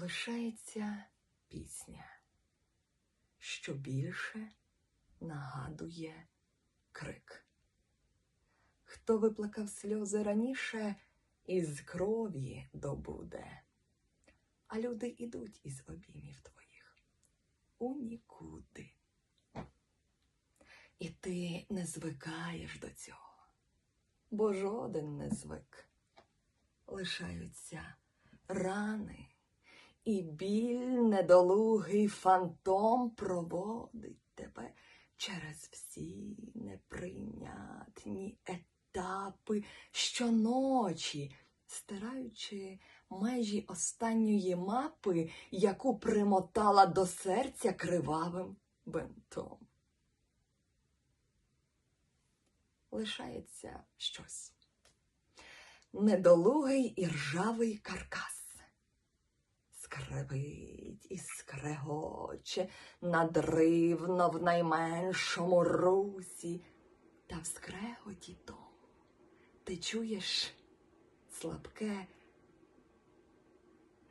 лишається пісня, що більше нагадує крик. Хто виплакав сльози раніше, із крові добуде, а люди ідуть із обіймів твоїх у нікуди. І ти не звикаєш до цього, бо жоден не звик. Лишаються рани, і біль недолугий фантом проводить тебе через всі неприйнятні етапи щоночі, стираючи межі останньої мапи, яку примотала до серця кривавим бинтом. Лишається щось. Недолугий і ржавий каркас. Скрипить і скрегоче надривно в найменшому русі, та в скреготі тому ти чуєш слабке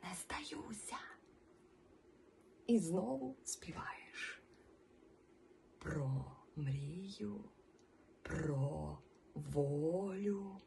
не здаюся. І знову співаєш про мрію, про волю,